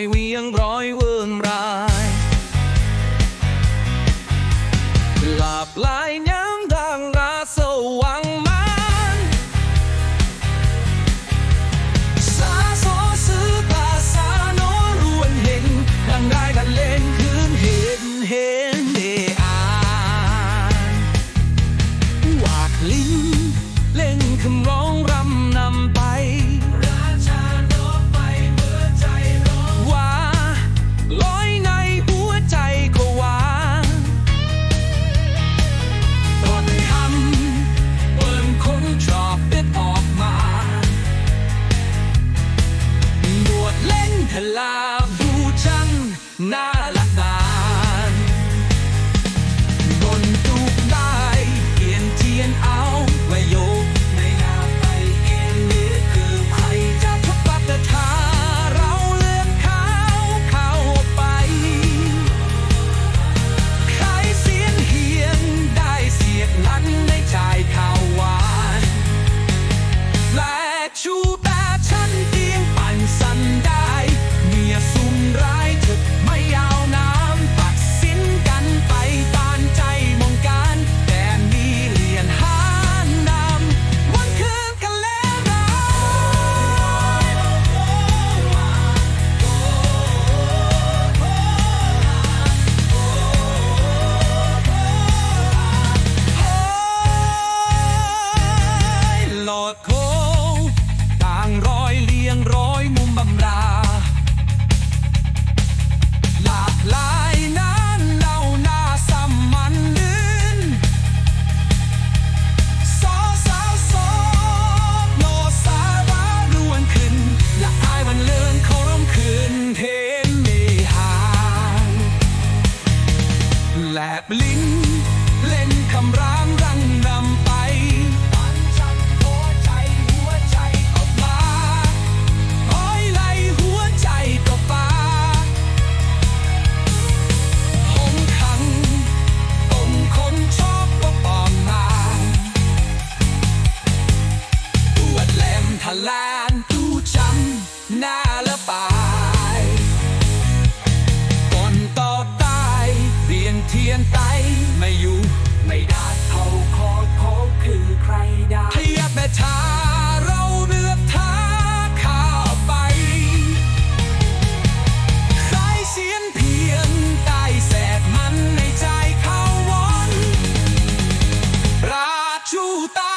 อยเวียงร้อยเวินรายหลับลายยังดังราสว่างมันสาโซสื้อปาษาโนรวนเห็นดังได้กันเล่นคืนเห็นเห็นเดอานวากลิ้นเล่นคำร้อง บูชังน่าละนานบนตูกได้เกียนเทียนเอาไว้โยกในนาไปเอ็นเนื้อคือไผ่จะพบปัตถาเราเลือนขาเข้าไปใครเสียนเฮียนได้เสียดนั้นในชายเขา แหลบลิ้น เล่นคำร้าย chuta.